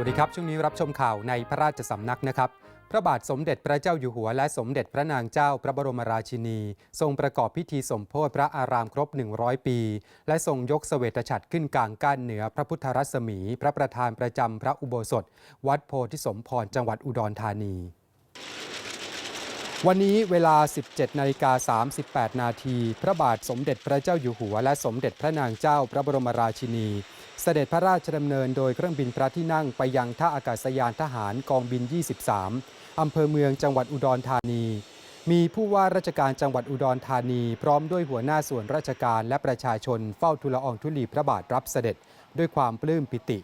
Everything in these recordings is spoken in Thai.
วัสดีครับ ช่วงนี้รับชมข่าวในพระราชสำนักนะครับ พระบาทสมเด็จพระเจ้าอยู่หัว และสมเด็จพระนางเจ้าพระบรมราชินี ทรงประกอบพิธีสมโภชพระอารามครบ 100 ปี และทรงยกเสวตฉัตรขึ้นกลางก้านเหนือพระพุทธรัศมี พระประธานประจำพระอุโบสถ วัดโพธิสมพรจังหวัดอุดรธานีวันนี้เวลา 17 นาฬิกา 38 นาที พระบาทสมเด็จพระเจ้าอยู่หัว และสมเด็จพระนางเจ้าพระบรมราชินี เสด็จพระราชดำเนินโดยเครื่องบินพระที่นั่งไปยังท่าอากาศยานทหารกองบิน 23 อำเภอเมืองจังหวัดอุดรธานี มีผู้ว่าราชการจังหวัดอุดรธานี พร้อมด้วยหัวหน้าส่วนราชการและประชาชนเฝ้าทูลอองธุลีพระบาทรับเสด็จ ด้วยความปลื้มปิติ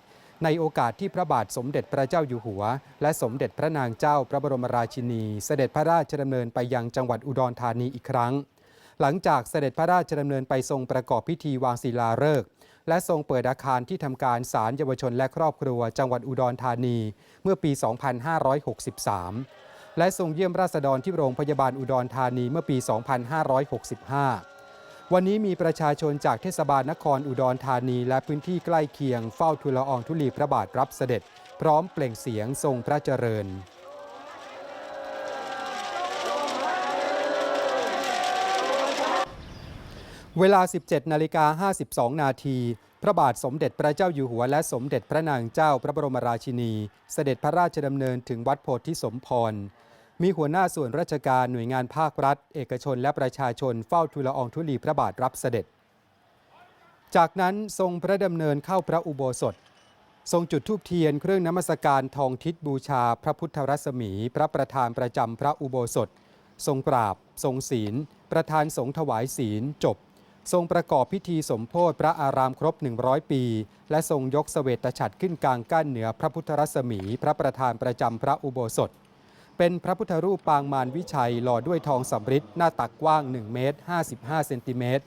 ในโอกาสที่พระบาทสมเด็จพระเจ้าอยู่หัว และสมเด็จพระนางเจ้าพระบรมราชินี เสด็จพระราชดำเนินไปยังจังหวัดอุดรธานีอีกครั้ง หลังจากเสด็จพระราชดำเนินไปทรงประกอบพิธีวางศิลาฤกษ์และทรงเปิดอาคารที่ทำการศาลเยาวชนและครอบครัว จังหวัดอุดรธานี เมื่อปี 2563 และทรงเยี่ยมราษฎรที่โรงพยาบาลอุดรธานีเมื่อปี 2565 วันนี้มีประชาชนจากเทศบาลนครอุดรธานี และพื้นที่ใกล้เคียงเฝ้าทูลละอองธุลีพระบาทรับเสด็จ พร้อมเปล่งเสียงทรงพระเจริญ เวลา 17 นาฬิกา 52 นาที พระบาทสมเด็จพระเจ้าอยู่หัวและสมเด็จพระนางเจ้าพระบรมราชินี เสด็จพระราชดำเนินถึงวัดโพธิสมพร มีหัวหน้าส่วนราชการหน่วยงานภาครัฐ เอกชนและประชาชนเฝ้าทูลละอองธุลีพระบาทรับเสด็จ จากนั้นทรงพระดำเนินเข้าพระอุโบสถ ทรงจุดธูปเทียนเครื่องน้ำมศการทองทิศบูชา พระพุทธรัศมี พระประธานประจำพระอุโบสถ ทรงกราบ ทรงศีล ประธานสงฆ์ถวายศีลจบ ทรงประกอบพิธีสมโพธิพระอารามครบ 100 ปี และทรงยกเสวตฉัตรขึ้นกลางกั้นเหนือพระพุทธรัศมี พระประธานประจำพระอุโบสถ เป็นพระพุทธรูปปางมารวิชัยหล่อด้วยทองสำริดหน้าตักกว้าง 1 เมตร 55 เซนติเมตร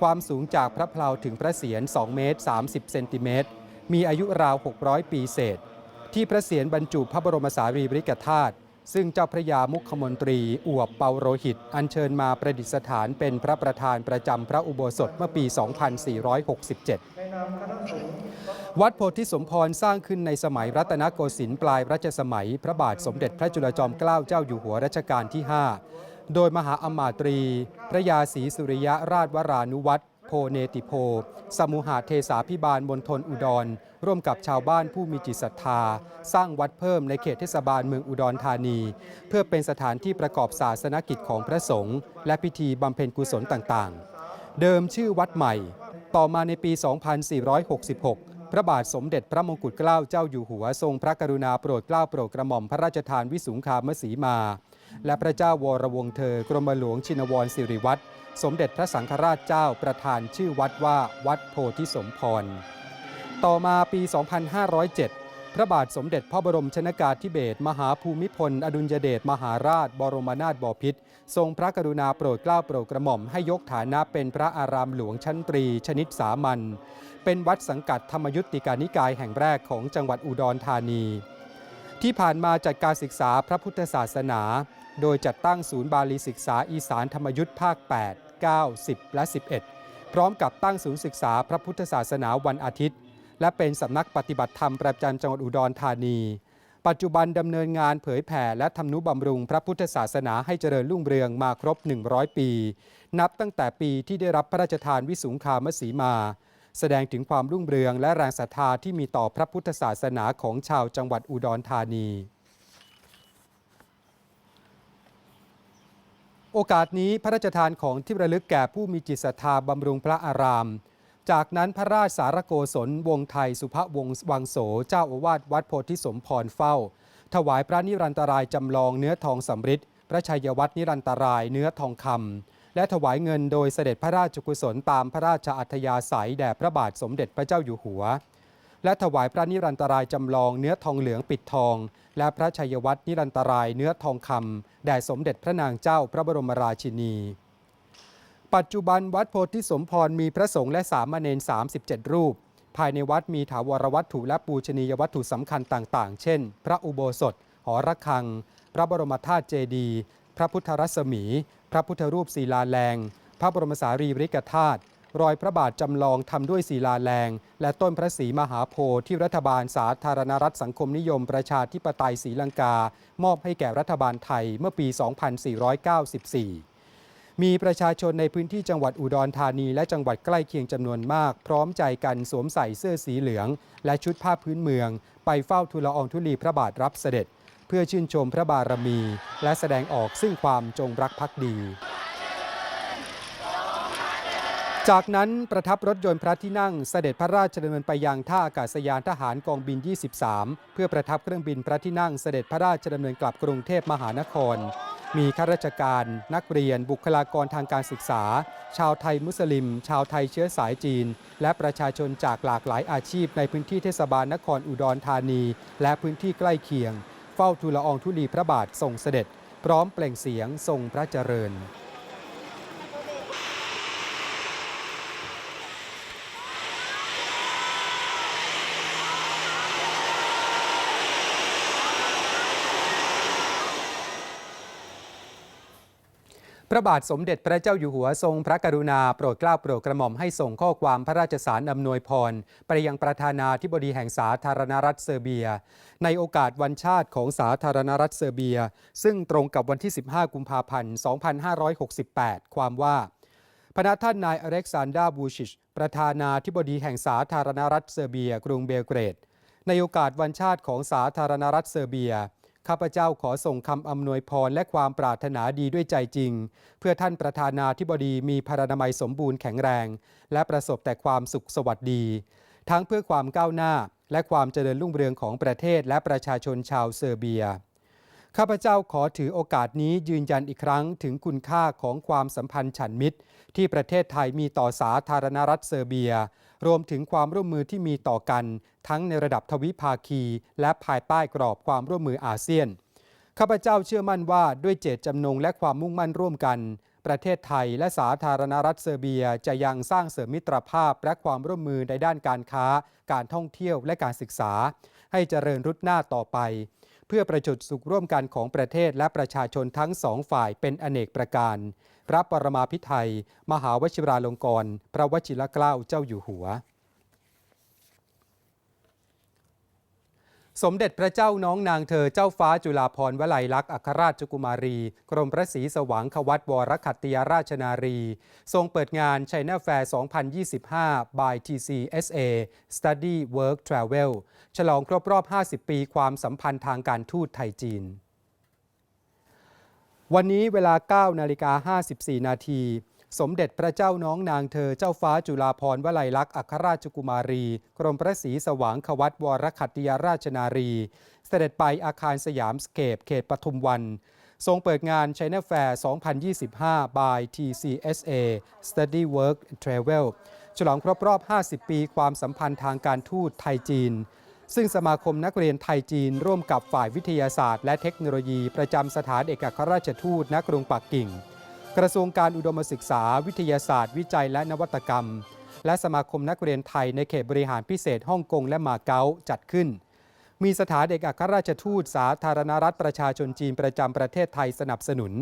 ความสูงจากพระเพลาถึงพระเศียร 2 เมตร 30 เซนติเมตร มีอายุราว 600 ปีเศษ ที่พระเศียรบรรจุพระบรมสารีริกธาตุ ซึ่งเจ้าพระยามุขมนตรีอวบเปาโรหิต อัญเชิญมาประดิษฐานเป็นพระประธานประจำพระอุโบสถเมื่อปี 2467 วัดโพธิสมพรสร้างขึ้นในสมัยรัตนโกสินทร์ปลายรัชสมัย พระบาทสมเด็จพระจุลจอมเกล้าเจ้าอยู่หัวรัชกาลที่ 5 โดยมหาอมาตรี พระยาศรีสุริยราชวรานุวัตร โพเนติโพ สมุหาเทสาพิบาลมณฑลอุดร ร่วมกับชาวบ้านผู้มีจิตศรัทธา สร้างวัดเพิ่มในเขตเทศบาลเมืองอุดรธานี เพื่อเป็นสถานที่ประกอบศาสนกิจของพระสงฆ์และพิธีบำเพ็ญกุศลต่างๆ เดิมชื่อวัดใหม่ ต่อมาในปี 2466พระบาทสมเด็จพระมงกุฎเกล้าเจ้าอยู่หัวทรงพระกรุณาโปรดเกล้าโปรดกระหม่อมพระราชทานวิสุงคามสีมา และพระเจ้าวรวงเธอกรมหลวงชินวรสิริวัตร สมเด็จพระสังฆราชเจ้าประธานชื่อวัดว่าวัดโพธิสมพร ต่อมาปี 2507 พระบาทสมเด็จพระบรมชนากาธิเบศรมหาภูมิพล อดุลยเดชมหาราช บรมนาถบพิตรทรงพระกรุณาโปรดเกล้าโปรดกระหม่อมให้ยกฐานะเป็นพระอารามหลวงชั้นตรี ชนิดสามัญเป็นวัดสังกัดธรรมยุติการนิกายแห่งแรกของจังหวัดอุดรธานี ที่ผ่านมาจัดการศึกษาพระพุทธศาสนา โดยจัดตั้งศูนย์บาลีศึกษาอีสานธรรมยุทธภาค 8 9 10 และ 11 พร้อมกับตั้งศูนย์ศึกษาพระพุทธศาสนาวันอาทิตย์ และเป็นสำนักปฏิบัติธรรมประจำจังหวัดอุดรธานี ปัจจุบันดำเนินงานเผยแผ่และทำนุบำรุงพระพุทธศาสนาให้เจริญรุ่งเรืองมาครบ 100 ปี นับตั้งแต่ปีที่ได้รับพระราชทานวิสุงคามสีมา แสดงถึงความรุ่งเรืองและแรงศรัทธาที่มีต่อพระพุทธศาสนาของชาวจังหวัดอุดรธานี โอกาสนี้พระราชทานของที่ระลึกแก่ผู้มีจิตศรัทธาบำรุงพระอาราม จากนั้นพระราชสารโกศลวงไทยสุภวงศ์วังโสเจ้าอาวาสวัดโพธิสมพรเฝ้า ถวายพระนิรันตรายจำลองเนื้อทองสำริดพระชัยวัฒนิรันตรายเนื้อทองคำและถวายเงินโดยเสด็จพระราชกุศลตามพระราชอัธยาศัยแด่พระบาทสมเด็จพระเจ้าอยู่หัว และถวายพระนิรันตรายจำลองเนื้อทองเหลืองปิดทอง และพระชัยวัฒนิรันตรายเนื้อทองคำแด่สมเด็จพระนางเจ้าพระบรมราชินี ปัจจุบันวัดโพธิสมพรมีพระสงฆ์และสามเณร37 รูป ภายในวัดมีถาวรวัตถุและปูชนียวัตถุสำคัญต่าง ๆ เช่น พระอุโบสถ หอระฆัง พระบรมธาตุเจดีย์พระพุทธรัศมี พระพุทธรูปศิลาแรง พระบรมสารีริกธาตุ รอยพระบาทจำลองทำด้วยศิลาแรง และต้นพระศรีมหาโพธิ์ที่รัฐบาลสาธารณรัฐสังคมนิยมประชาธิปไตยศรีลังกา มอบให้แก่รัฐบาลไทยเมื่อปี 2494มีประชาชนในพื้นที่จังหวัดอุดรธานีและจังหวัดใกล้เคียงจำนวนมาก พร้อมใจกันสวมใส่เสื้อสีเหลือง และชุดผ้าพื้นเมือง ไปเฝ้าทูลละอองธุลีพระบาทรับเสด็จ เพื่อชื่นชมพระบารมี และแสดงออกซึ่งความจงรักภักดี จากนั้นประทับรถยนต์พระที่นั่งเสด็จพระราชดำเนินไปยังท่าอากาศยานทหารกองบิน 23 เพื่อประทับเครื่องบินพระที่นั่งเสด็จพระราชดำเนินกลับกรุงเทพมหานคร มีข้าราชการ นักเรียน บุคลากรทางการศึกษา ชาวไทยมุสลิม ชาวไทยเชื้อสายจีน และประชาชนจากหลากหลายอาชีพในพื้นที่เทศบาลนครอุดรธานี และพื้นที่ใกล้เคียง เฝ้าทูลละอองธุลีพระบาททรงเสด็จ พร้อมเปล่งเสียงทรงพระเจริญ ระบาทสมเด็จพระเจ้าอยู่หัวทรงพระกรุณาโปรดเกล้าโปรดกระหม่อมให้ส่งข้อความพระราชสารอำนวยพร ไปยังประธานาธิบดีแห่งสาธารณรัฐเซอร์เบีย ในโอกาสวันชาติของสาธารณรัฐเซอร์เบีย ซึ่งตรงกับวันที่ 15 กุมภาพันธ์ 2568 ความว่าพระท่านนายอเล็กซานดราบูชิช ประธานาธิบดีแห่งสาธารณรัฐเซอร์เบีย กรุงเบลเกรด ในโอกาสวันชาติของสาธารณรัฐเซอร์เบีย ข้าพเจ้าขอส่งคำอำนวยพรและความปรารถนาดีด้วยใจจริง เพื่อท่านประธานาธิบดีมีพรานามัยสมบูรณ์แข็งแรง และประสบแต่ความสุขสวัสดี ทั้งเพื่อความก้าวหน้าและความเจริญรุ่งเรืองของประเทศและประชาชนชาวเซอร์เบีย ข้าพเจ้าขอถือโอกาสนี้ยืนยันอีกครั้งถึงคุณค่าของความสัมพันธ์ฉันมิตร ที่ประเทศไทยมีต่อสาธารณรัฐเซอร์เบีย รวมถึงความร่วมมือที่มีต่อกัน ทั้งในระดับทวิภาคี และภายใต้กรอบความร่วมมืออาเซียน ข้าพเจ้าเชื่อมั่นว่าด้วยเจตจำนงและความมุ่งมั่นร่วมกัน ประเทศไทยและสาธารณรัฐเซอร์เบียจะยังสร้างเสริมมิตรภาพและความร่วมมือในด้านการค้า การท่องเที่ยวและการศึกษา ให้เจริญรุดหน้าต่อไป เพื่อประจุดสุขร่วมกันของประเทศและประชาชนทั้งสองฝ่ายเป็นอเนกประการ พระปรมาภิไธยมหาวชิราลงกรณ์พระวชิรเกล้าเจ้าอยู่หัว สมเด็จพระเจ้าน้องนางเธอเจ้าฟ้าจุฬาภรณ์วลัยลักษณ์อัครราชกุมารี กรมพระศรีสว่างควัตวรขัตติยราชนารี ทรงเปิดงาน China Fair 2025 by TCSA Study Work Travel ฉลองครบรอบ 50 ปีความสัมพันธ์ทางการทูตไทยจีน วันนี้เวลา 9 นาฬิกา 54 นาที สมเด็จพระเจ้าน้องนางเธอเจ้าฟ้าจุฬาภรณ์วลัยลักษณ์อัครราชกุมารี กรมพระศรีสว่างควัตวรขัตติยราชนารี เสด็จไปอาคารสยามสเคปเขตปทุมวัน ทรงเปิดงาน China Fair 2025 by TCSA Study Work Travel ฉลองครบรอบ 50 ปีความสัมพันธ์ทางการทูตไทยจีน ซึ่งสมาคมนักเรียนไทยจีนร่วมกับฝ่ายวิทยาศาสตร์และเทคโนโลยีประจำสถานเอกอัครราชทูตณกรุงปักกิ่ง กระทรวงการอุดมศึกษา วิทยาศาสตร์ วิจัยและนวัตกรรม และสมาคมนักเรียนไทยในเขตบริหารพิเศษฮ่องกงและมาเก๊าจัดขึ้น มีสถานเอกอัครราชทูตสาธารณรัฐประชาชนจีนประจำประเทศไทยสนับสนุน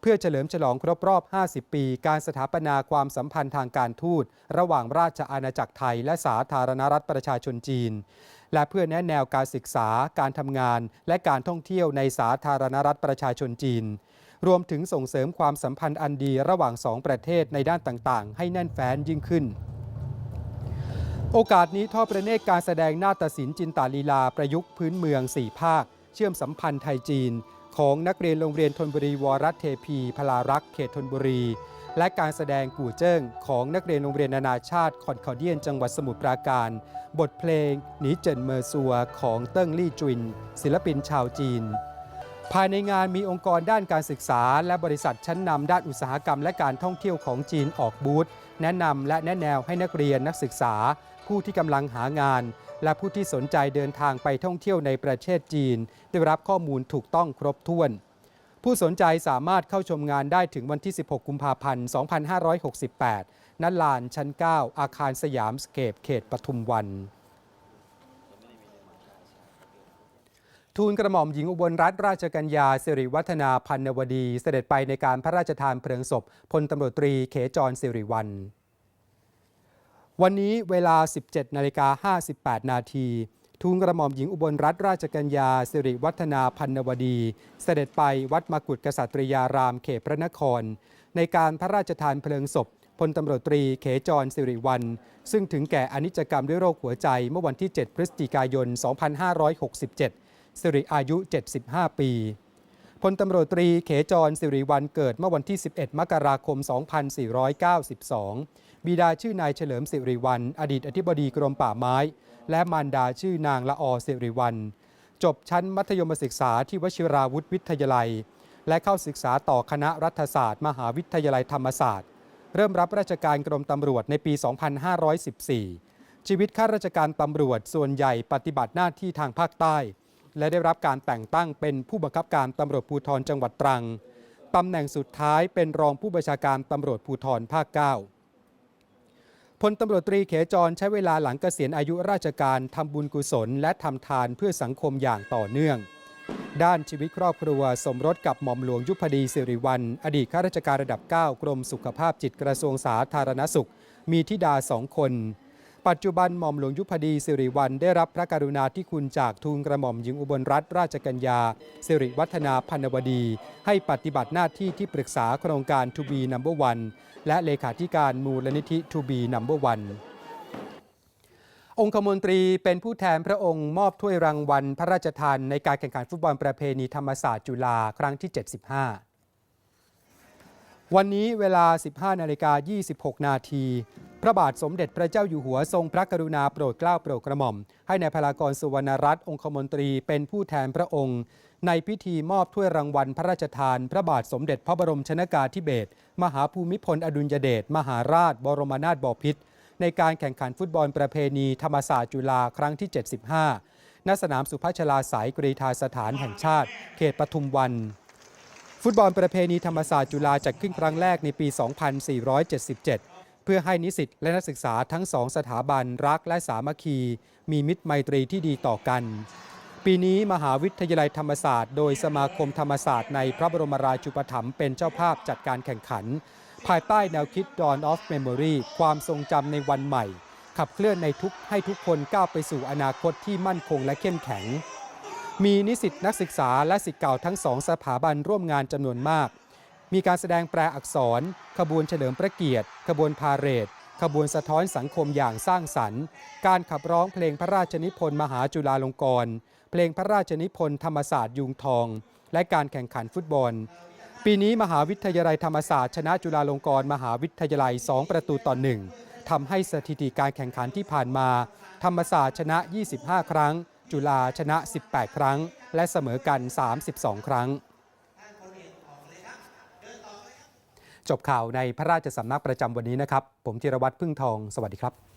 เพื่อเฉลิมฉลองครบรอบ 50 ปี การสถาปนาความสัมพันธ์ทางการทูต ระหว่างราชอาณาจักรไทย และสาธารณรัฐประชาชนจีน และเพื่อแนะแนวการศึกษา การทำงาน และการท่องเที่ยวในสาธารณรัฐประชาชนจีน รวมถึงส่งเสริมความสัมพันธ์อันดีระหว่างสองประเทศในด้านต่างๆ ให้แน่นแฟ้นยิ่งขึ้น โอกาสนี้ทอดประเนตรการแสดงนาฏศิลป์จินตาลีลาประยุกต์พื้นเมือง 4 ภาค เชื่อมสัมพันธ์ไทยจีน ของนักเรียนโรงเรียนธนบุรีวรัตเทพีพลารักษ์เขตธนบุรี และการแสดงกู่เจิ้งของนักเรียนโรงเรียนนานาชาติคอนคอเดียนจังหวัดสมุทรปราการ บทเพลงหนีเจินเมอร์ซัวของเติ้งลี่จุน ศิลปินชาวจีน ภายในงานมีองค์กรด้านการศึกษา และบริษัทชั้นนำด้านอุตสาหกรรมและการท่องเที่ยวของจีนออกบูธแนะนำและแนะแนวให้นักเรียนนักศึกษา ผู้ที่กำลังหางาน และผู้ที่สนใจเดินทางไปท่องเที่ยวในประเทศจีน ได้รับข้อมูลถูกต้องครบถ้วน ผู้สนใจสามารถเข้าชมงานได้ถึงวันที่ 16 กุมภาพันธ์ 2568 ณ ลานชั้น 9 อาคารสยามสเคปเขตปทุมวัน ทูลกระหม่อมหญิงอุบลรัตนราชกัญญาสิริวัฒนาพันนวดี เสด็จไปในการพระราชทานเพลิงศพพลตำรวจตรีเขจรสิริวัลวันนี้เวลา 17 นาฬิกา 58 นาที ทูลกระหม่อมหญิงอุบลรัตนราชกัญญาสิริวัฒนาพันนวดี เสด็จไปวัดมกุฏกษัตริยารามเขตพระนคร ในการพระราชทานเพลิงศพพลตำรวจตรีเขจรสิริวัลซึ่งถึงแก่อนิจกรรมด้วยโรคหัวใจเมื่อวันที่ 7 พฤศจิกายน 2567 สิริอายุ 75 ปีพลตำรวจตรีเขจรสิริวัลเกิดเมื่อวันที่ 11 มกราคม 2492 บิดาชื่อนายเฉลิมสิริวัลอดีตอธิบดีกรมป่าไม้ และมารดาชื่อนางละออสิริวัลจบชั้นมัธยมศึกษาที่วชิราวุธวิทยาลัย และเข้าศึกษาต่อคณะรัฐศาสตร์ มหาวิทยาลัยธรรมศาสตร์ เริ่มรับราชการกรมตำรวจในปี 2514 ชีวิตข้าราชการตำรวจส่วนใหญ่ปฏิบัติหน้าที่ทางภาคใต้ และได้รับการแต่งตั้งเป็นผู้บังคับการตำรวจภูธรจังหวัดตรังตำแหน่งสุดท้ายเป็นรองผู้บัญชาการตำรวจภูธรภาค 9 พลตำรวจตรีเขจรใช้เวลาหลังเกษียณอายุราชการทำบุญกุศล และทำทานเพื่อสังคมอย่างต่อเนื่อง ด้านชีวิตครอบครัว สมรสกับหม่อมหลวงยุพดีสิริวัลอดีตข้าราชการระดับ 9 กรมสุขภาพจิตกระทรวงสาธารณสุข มีธิดาสองคน ปัจจุบันหม่อมหลวงยุพดีสิริวัลได้รับพระกรุณาธิคุณจากทูลกระหม่อมหญิงอุบลรัตนราชกัญญาสิริวัฒนาพันวดี ให้ปฏิบัติหน้าที่ที่ปรึกษาโครงการทูบีนัมเบอร์วันและเลขาธิการมูลนิธิทูบีนัมเบอร์วันองคมนตรีเป็นผู้แทนพระองค์มอบถ้วยรางวัล พระราชทานในการแข่งขันฟุตบอลประเพณีธรรมศาสตร์จุฬาครั้งที่ 75 วันนี้เวลา 15นาฬิกา26 นาทีพระบาทสมเด็จพระเจ้าอยู่หัวทรงพระกรุณาโปรดเกล้าโปรดกระหม่อม ให้ในายพลากรสุวรรณรัตน์องคมนตรีเป็นผู้แทนพระองค์ ในพิธีมอบถ้วยรางวัลพระราชทาน พระบาทสมเด็จพระบรมชนากาธิเบศรมหาภูมิพลอดุลยเดชมหาราช บรมนาถบพิตรในการแข่งขันฟุตบอลประเพณีธรรมศาสตร์จุฬาครั้งที่ 75ณสนามสุพัชลาสายกรีธาสถานแห่งชาติ เขตปทุมวัน ฟุตบอลประเพณีธรรมศาสตร์จุฬาจัดขึ้นครั้งแรกในปี 2477 เพื่อให้นิสิตและนักศึกษาทั้งสองสถาบันรักและสามัคคี มีมิตรไมตรีที่ดีต่อกัน ปีนี้มหาวิทยาลัยธรรมศาสตร์ โดยสมาคมธรรมศาสตร์ในพระบรมราชูปถัมภ์เป็นเจ้าภาพจัดการแข่งขัน ภายใต้แนวคิด Dawn of Memory ความทรงจำในวันใหม่ ขับเคลื่อนในทุกให้ทุกคนก้าวไปสู่อนาคตที่มั่นคงและเข้มแข็ง มีนิสิตนักศึกษาและสิทธิ์เก่าทั้งสองสถาบันร่วมงานจำนวนมาก มีการแสดงแปลอักษร ขบวนเฉลิมพระเกียรติ ขบวนพาเหรด ขบวนสะท้อนสังคมอย่างสร้างสรรค์ การขับร้องเพลงพระราชนิพนธ์มหาจุฬาลงกรณ์ เพลงพระราชนิพนธ์ธรรมศาสตร์ยุงทอง และการแข่งขันฟุตบอล ปีนี้มหาวิทยาลัยธรรมศาสตร์ชนะจุฬาลงกรณ์มหาวิทยาลัย 2 ประตูต่อหนึ่งทำให้สถิติการแข่งขันที่ผ่านมา ธรรมศาสตร์ชนะ 25 ครั้ง จุฬาชนะ 18 ครั้ง และเสมอกัน 32 ครั้ง จบข่าวในพระราชสำนักประจำวันนี้นะครับ ผมธีรวัตรพึ่งทอง สวัสดีครับ